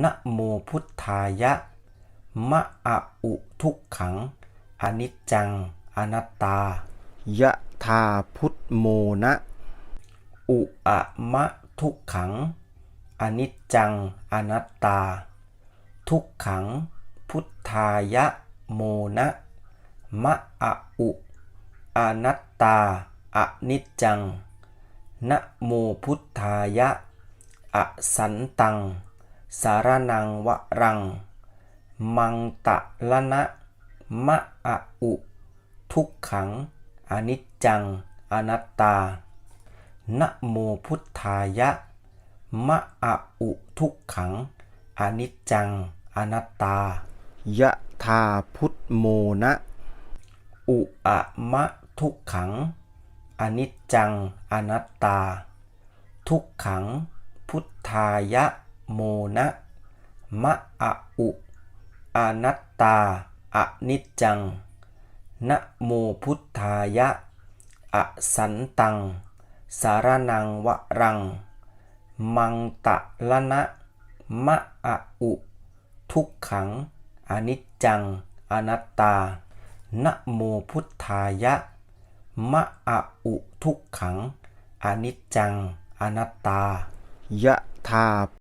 นะโมพุทธายะ มะอะอุทุกขัง อนิจจัง อนัตตา ยะธาพุทโมนะ อุอะมะทุกขัง อนิจจัง อนัตตา ทุกขัง พุทธายะโมนะ มะอะอุ อนัตตา อนิจจัง นะโมพุทธายะ อสันตัง สารนังวรัง มังตะละนะมะอะอุ ทุกขัง อนิจจัง อนัตตา นะโมพุทธายะ มะอะอุทุกขัง อนิจจัง อนัตตา ยะธาพุทโมนะ อุอะมะทุกขัง อนิจจัง อนัตตา ทุกขัง พุทธายะ โมนะ มะอะอุอนัตตาอะนิจจัง นะโมพุทธายะ อสันตัง สารนังวรัง มังตะละนะ มะอะอุ ทุกขัง อนิจจัง อนัตตา นะโมพุทธายะ มะอะอุทุกขัง อนิจจัง อนัตตา ยะธา